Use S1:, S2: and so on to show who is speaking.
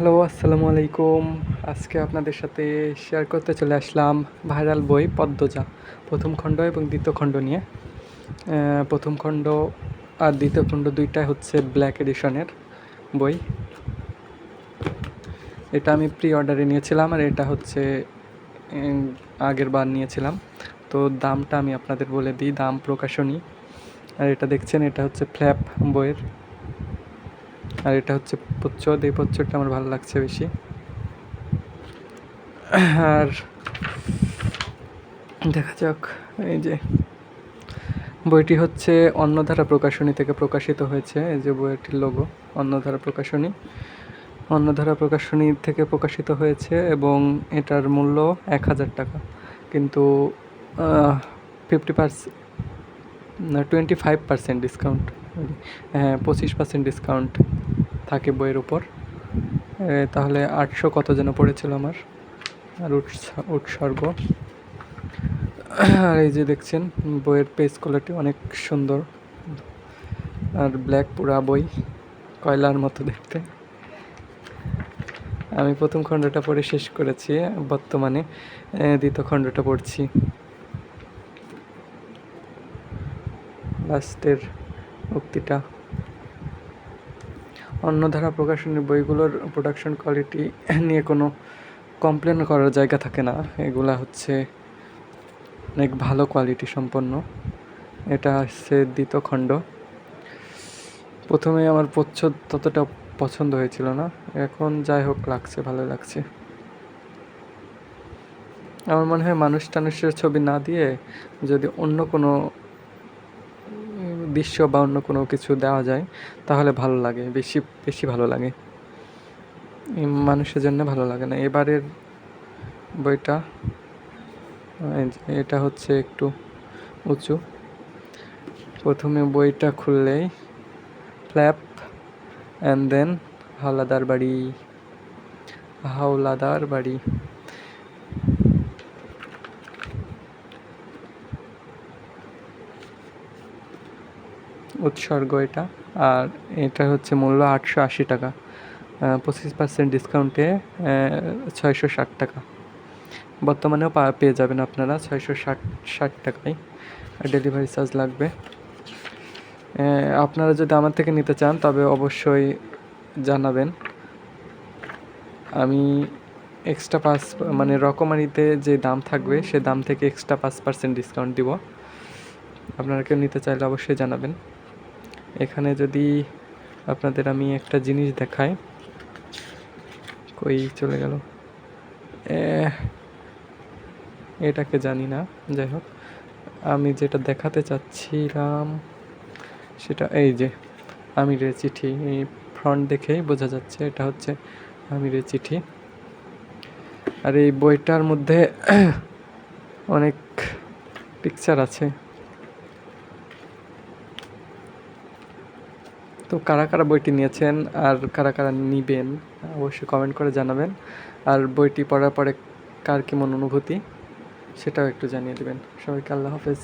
S1: Hello, আসসালামু আলাইকুম। আজকে আপনাদের সাথে শেয়ার করতে চলে আসলাম ভাইরাল বই পদ্মজা, প্রথম খণ্ড এবং দ্বিতীয় খণ্ড নিয়ে। প্রথম খণ্ড আর দ্বিতীয় খণ্ড দুইটাই হচ্ছে ব্ল্যাক এডিশনের বই। এটা আমি প্রি অর্ডারে নিয়েছিলাম আর এটা হচ্ছে আগের বার নিয়েছিলাম। তো দামটা আমি আপনাদের বলে দিই, দাম প্রকাশনী। আর এটা দেখছেন, এটা হচ্ছে ফ্ল্যাপ বইয়ের। আর এটা হচ্ছে প্রচ্ছদ এই প্রচ্ছদটা আমার ভালো লাগছে বেশি। আর দেখা যাক, এই যে বইটি হচ্ছে অন্নধারা প্রকাশনী থেকে প্রকাশিত হয়েছে। এই যে বইটির লোগো অন্নধারা প্রকাশনী। অন্নধারা প্রকাশনী থেকে প্রকাশিত হয়েছে এবং এটার মূল্য এক হাজার টাকা। কিন্তু fifty percent twenty five percent discount হ্যাঁ পঁচিশ পার্সেন্ট ডিসকাউন্ট থাকে বইয়ের উপর। তাহলে আটশো কত যেন পড়েছিল আমার? আর উৎস- উৎসর্গ। আর এই যে দেখছেন, বইয়ের পেজ কোয়ালিটি অনেক সুন্দর। আর ব্ল্যাক পুরা বই, কয়লার মতো দেখতে। আমি প্রথম খণ্ডটা পড়ে শেষ করেছি, বর্তমানে দ্বিতীয় খণ্ডটা পড়ছি। লাস্টের উক্তিটা। অন্যধারা প্রকাশনের বইগুলোর প্রোডাকশন কোয়ালিটি নিয়ে কোনো কমপ্লেন করার জায়গা থাকে না। এগুলা হচ্ছে অনেক ভালো কোয়ালিটি সম্পন্ন। এটা হচ্ছে দ্বিতীয় খণ্ড প্রথমে আমার প্রচ্ছদ ততটা পছন্দ হয়েছিল না। এখন যাই হোক, লাগছে ভালো লাগছে। আমার মনে হয় মানুষ টানুষের ছবি না দিয়ে যদি অন্য কোনো দৃশ্য বা অন্য কোনো কিছু দেওয়া যায়, তাহলে ভালো লাগে, বেশি বেশি ভালো লাগে। মানুষের জন্য ভালো লাগে না। এবারের বইটা এটা হচ্ছে একটু উঁচু। প্রথমে বইটা খুললেই, ফ্ল্যাপ অ্যান্ড দেন হাওলাদার বাড়ি হাওলাদার বাড়ি। উৎসর্গ এটা। আর এটা হচ্ছে মূল্য আটশো আশি টাকা। পঁচিশ পার্সেন্ট ডিসকাউন্টে ছয়শো ষাট টাকা। বর্তমানেও পেয়ে যাবেন আপনারা ছয়শো ষাট ষাট টাকায়। ডেলিভারি চার্জ লাগবে। আপনারা যদি আমার থেকে নিতে চান, তবে অবশ্যই জানাবেন। আমি এক্সট্রা পাঁচ মানে রকমারিতে যে দাম থাকবে, সে দাম থেকে এক্সট্রা পাঁচ পার্সেন্ট ডিসকাউন্ট দিব। আপনারা কেউ নিতে চাইলে অবশ্যই জানাবেন। এখানে যদি আপনাদের আমি একটা জিনিস দেখাই। কই চলে গেল? এটাকে জানি না, যাই হোক। আমি যেটা দেখাতে চাচ্ছিলাম, সেটা এই যে আমিরের চিঠি এই ফ্রন্ট দেখেই বোঝা যাচ্ছে, এটা হচ্ছে আমিরের চিঠি আর এই বইটার মধ্যে অনেক পিকচার আছে। তো কারা কারা বইটি নিয়েছেন আর কারা কারা নিবেন, অবশ্যই কমেন্ট করে জানাবেন। আর বইটি পড়ার পরে কার কেমন অনুভূতি, সেটাও একটু জানিয়ে দেবেন। সবাইকে আল্লাহ হাফেজ।